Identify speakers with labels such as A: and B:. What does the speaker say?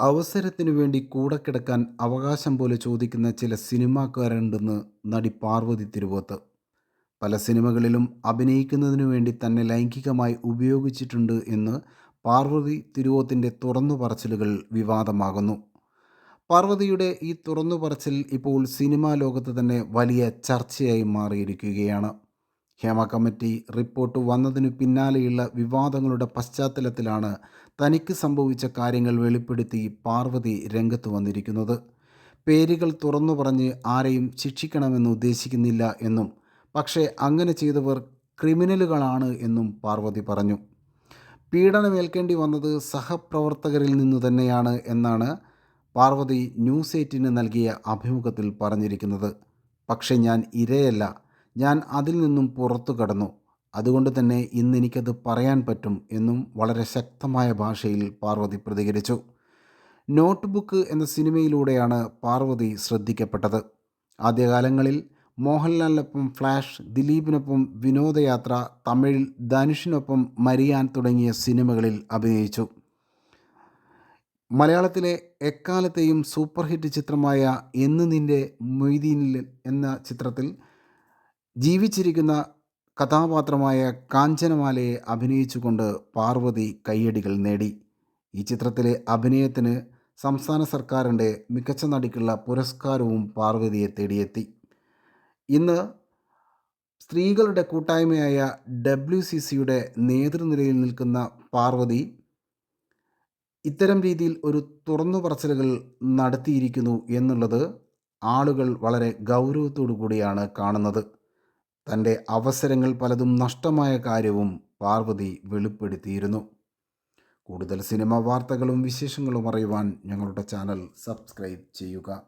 A: അവസരത്തിനു വേണ്ടി കൂടെ കിടക്കാൻ അവകാശം പോലെ ചോദിക്കുന്ന ചില സിനിമാക്കാരുണ്ടെന്ന് നടി പാർവതി തിരുവോത്ത്. പല സിനിമകളിലും അഭിനയിക്കുന്നതിനു വേണ്ടി തന്നെ ലൈംഗികമായി ഉപയോഗിച്ചിട്ടുണ്ട് എന്ന് പാർവതി തിരുവോത്തിന്റെ തുറന്നു പറച്ചിലുകൾ വിവാദമാകുന്നു. പാർവതിയുടെ ഈ തുറന്നു പറച്ചിൽ ഇപ്പോൾ സിനിമാ ലോകത്ത് തന്നെ വലിയ ചർച്ചയായി മാറിയിരിക്കുകയാണ്. ഹേമ കമ്മിറ്റി റിപ്പോർട്ട് വന്നതിനു പിന്നാലെയുള്ള വിവാദങ്ങളുടെ പശ്ചാത്തലത്തിലാണ് തനിക്ക് സംഭവിച്ച കാര്യങ്ങൾ വെളിപ്പെടുത്തി പാർവതി രംഗത്ത് വന്നിരിക്കുന്നത്. പേരുകൾ തുറന്നു പറഞ്ഞ് ആരെയും ശിക്ഷിക്കണമെന്ന് ഉദ്ദേശിക്കുന്നില്ല എന്നും പക്ഷേ അങ്ങനെ ചെയ്തവർ ക്രിമിനലുകളാണ് എന്നും പാർവതി പറഞ്ഞു. പീഡനമേൽക്കേണ്ടി വന്നത് സഹപ്രവർത്തകരിൽ നിന്നു തന്നെയാണ് എന്നാണ് പാർവതി ന്യൂസ് എയ്റ്റിന് നൽകിയ അഭിമുഖത്തിൽ പറഞ്ഞിരിക്കുന്നത്. പക്ഷേ ഞാൻ ഇരയല്ല. ഞാൻ അതിൽ നിന്നും പുറത്തു കടന്നു. അതുകൊണ്ട് തന്നെ ഇന്ന് എനിക്കത് പറയാൻ പറ്റും എന്നും വളരെ ശക്തമായ ഭാഷയിൽ പാർവതി പ്രതികരിച്ചു. നോട്ട് ബുക്ക് എന്ന സിനിമയിലൂടെയാണ് പാർവതി ശ്രദ്ധിക്കപ്പെട്ടത്. ആദ്യകാലങ്ങളിൽ മോഹൻലാലിനൊപ്പം ഫ്ലാഷ് ദിലീപിനൊപ്പം വിനോദയാത്ര തമിഴിൽ ധനുഷിനൊപ്പം മരിയാൻ തുടങ്ങിയ സിനിമകളിൽ അഭിനയിച്ചു. മലയാളത്തിലെ എക്കാലത്തെയും സൂപ്പർ ഹിറ്റ് ചിത്രമായ എന്ന് നിന്റെ മൊയ്തീനിൽ എന്ന ചിത്രത്തിൽ ജീവിച്ചിരിക്കുന്ന കഥാപാത്രമായ കാഞ്ചനമാലയെ അഭിനയിച്ചുകൊണ്ട് പാർവതി കയ്യടികൾ നേടി. ഈ ചിത്രത്തിലെ അഭിനയത്തിന് സംസ്ഥാന സർക്കാരിന്റെ മികച്ച നടിക്കുള്ള പുരസ്കാരവും പാർവതിയെ തേടിയെത്തി. ഇന്ന് സ്ത്രീകളുടെ കൂട്ടായ്മയായ ഡബ്ല്യു സി സിയുടെ നേതൃനിരയിൽ നിൽക്കുന്ന പാർവതി ഇത്തരം രീതിയിൽ ഒരു തുറന്നു പറച്ചിലുകൾ നടത്തിയിരിക്കുന്നു എന്നുള്ളത് ആളുകൾ വളരെ ഗൗരവത്തോടു കൂടിയാണ് കാണുന്നത്. തന്റെ അവസരങ്ങൾ പലതും നഷ്ടമായ കാര്യവും പാർവതി വെളിപ്പെടുത്തിയിരുന്നു. കൂടുതൽ സിനിമ വാർത്തകളും വിശേഷങ്ങളും അറിയുവാൻ ഞങ്ങളുടെ ചാനൽ സബ്സ്ക്രൈബ് ചെയ്യുക.